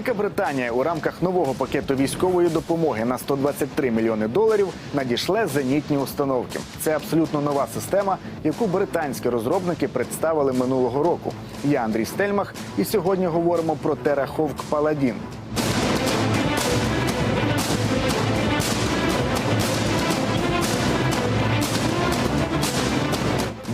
Велика Британія у рамках нового пакету військової допомоги на 123 мільйони доларів надішле зенітні установки. Це абсолютно нова система, яку британські розробники представили минулого року. Я Андрій Стельмах, і сьогодні говоримо про Тераховк Паладін.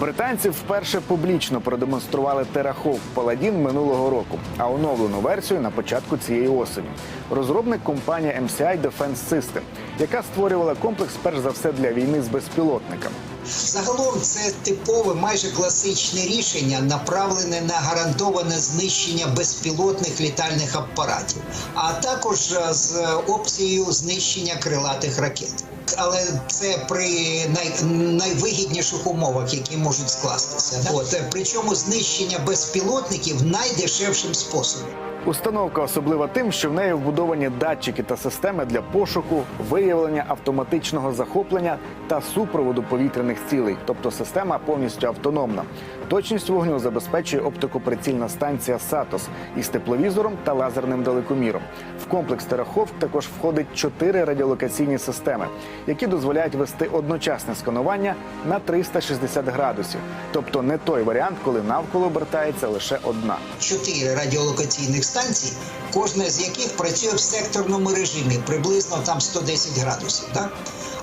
Британці вперше публічно продемонстрували Тераховк Паладін минулого року, а оновлену версію на початку цієї осені. Розробник компанія MCI Defense System, яка створювала комплекс перш за все для війни з безпілотниками. Загалом це типове, майже класичне рішення, направлене на гарантоване знищення безпілотних літальних апаратів, а також е, з опцією знищення крилатих ракет. Але це при най, найвигідніших умовах, які можуть скластися. Да? От, е, причому знищення безпілотників найдешевшим способом. Установка особлива тим, що в неї вбудовані датчики та системи для пошуку, виявлення автоматичного захоплення та супроводу повітряних цілей, тобто система повністю автономна. Точність вогню забезпечує оптикоприцільна станція САТОС із тепловізором та лазерним далекоміром. В комплекс Тераховк також входить чотири радіолокаційні системи, які дозволяють вести одночасне сканування на 360 градусів, тобто не той варіант, коли навколо обертається лише одна. чотири радіолокаційних станцій, кожна з яких працює в секторному режимі, приблизно там 110 градусів. Так?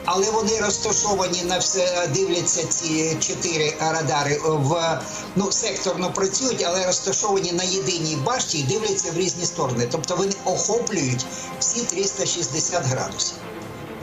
Але вони розташовані на все, дивляться ці чотири радари в ну секторно працюють, але розташовані на єдиній башті і дивляться в різні сторони. Тобто вони охоплюють всі 360 градусів.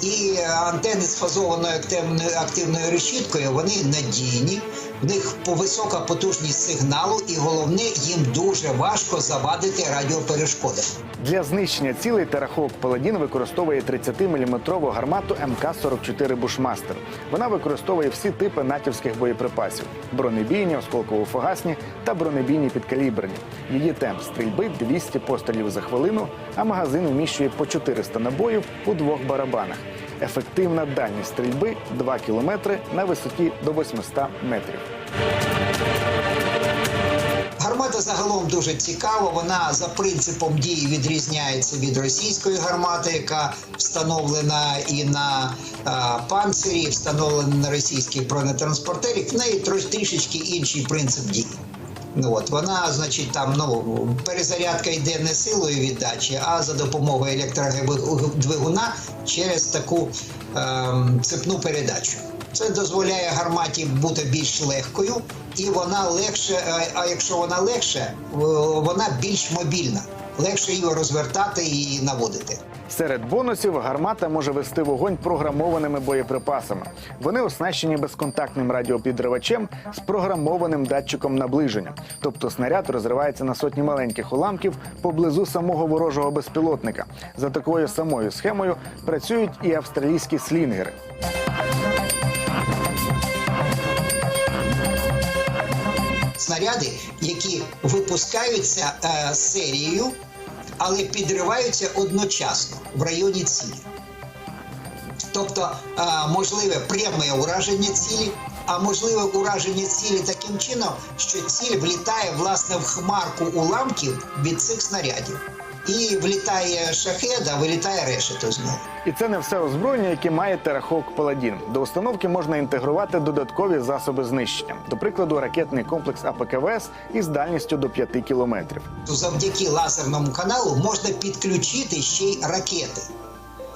І антени з фазованою активною, активною решіткою вони надійні, в них висока потужність сигналу, і головне, їм дуже важко завадити радіоперешкоди. Для знищення цілей Тераховк Паладін використовує 30-мм гармату МК-44 Бушмастер. Вона використовує всі типи натівських боєприпасів: бронебійні, осколково-фугасні та бронебійні підкаліберні. Її темп стрільби 200 пострілів за хвилину, а магазин вміщує по 400 набоїв у двох барабанах. Ефективна дальність стрільби 2 кілометри на висоті до 800 метрів. Гармата загалом дуже цікава. Вона за принципом дії відрізняється від російської гармати, яка встановлена і на а, панцирі, встановлена на російських бронетранспортерах. В неї трішечки інший принцип дії. От вона, значить, там ну перезарядка йде не силою віддачі, а за допомогою електродвигуна через таку ем, цепну передачу. Це дозволяє гарматі бути більш легкою, і вона легше. е, А якщо вона легше, е, вона більш мобільна. Легше її розвертати і наводити. Серед бонусів гармата може вести вогонь програмованими боєприпасами. Вони оснащені безконтактним радіопідривачем з програмованим датчиком наближення. Тобто снаряд розривається на сотні маленьких уламків поблизу самого ворожого безпілотника. За такою самою схемою працюють і австралійські слінгери. снаряди, які випускаються е, серією, але підриваються одночасно в районі цілі. Тобто е, можливе пряме ураження цілі, а можливе ураження цілі таким чином, що ціль влітає власне в хмарку уламків від цих снарядів. І влітає шахед, а вилітає решето з нього. І це не все озброєння, яке має Тераховк Паладін. До установки можна інтегрувати додаткові засоби знищення, до прикладу, ракетний комплекс АПКВС із дальністю до 5 кілометрів. завдяки лазерному каналу можна підключити ще й ракети.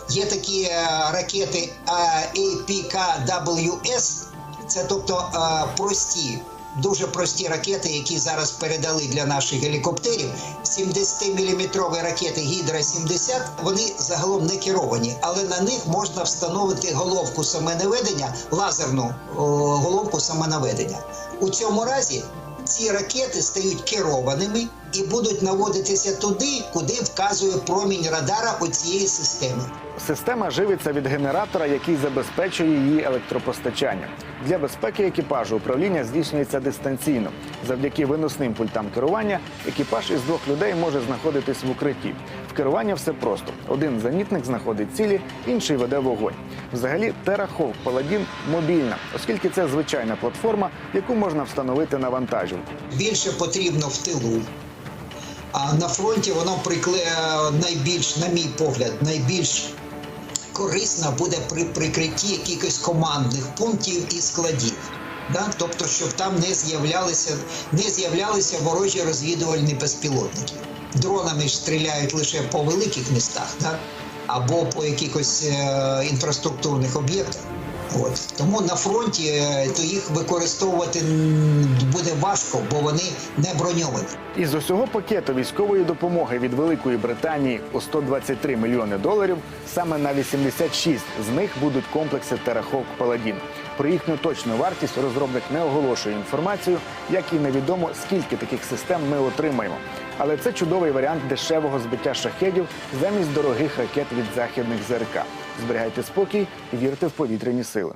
Є такі е, ракети APKWS, це тобто е, прості, дуже прості ракети, які зараз передали для наших гелікоптерів. 70-мм ракети Гідра 70 вони загалом не керовані, але на них можна встановити головку самонаведення, лазерну головку самонаведення. У цьому разі ці ракети стають керованими і будуть наводитися туди, куди вказує промінь радара оцієї системи. Система живиться від генератора, який забезпечує її електропостачання. Для безпеки екіпажу управління здійснюється дистанційно. Завдяки виносним пультам керування екіпаж із двох людей може знаходитись в укритті. В керуванні все просто: один зенітник знаходить цілі, інший веде вогонь. Взагалі, Тераховк Паладін мобільна, оскільки це звичайна платформа, яку можна встановити на вантажівку. Більше потрібно в тилу. А на фронті воно прикле найбільш, на мій погляд, найбільш корисно буде при прикритті якихось командних пунктів і складів. Да? Тобто, щоб там не з'являлися не з'являлися ворожі розвідувальні безпілотники. Дронами ж стріляють лише по великих містах, да? або по якихось е, інфраструктурних об'єктах. От тому на фронті е, то їх використовувати буде важко, бо вони не броньовані. Із усього пакету військової допомоги від Великої Британії у 123 мільйони доларів саме на 86 з них будуть комплекси Тераховк Паладін. Про їхню точну вартість розробник не оголошує інформацію, як і невідомо скільки таких систем ми отримаємо. Але це чудовий варіант дешевого збиття шахедів замість дорогих ракет від західних ЗРК. Зберігайте спокій і вірте в повітряні сили.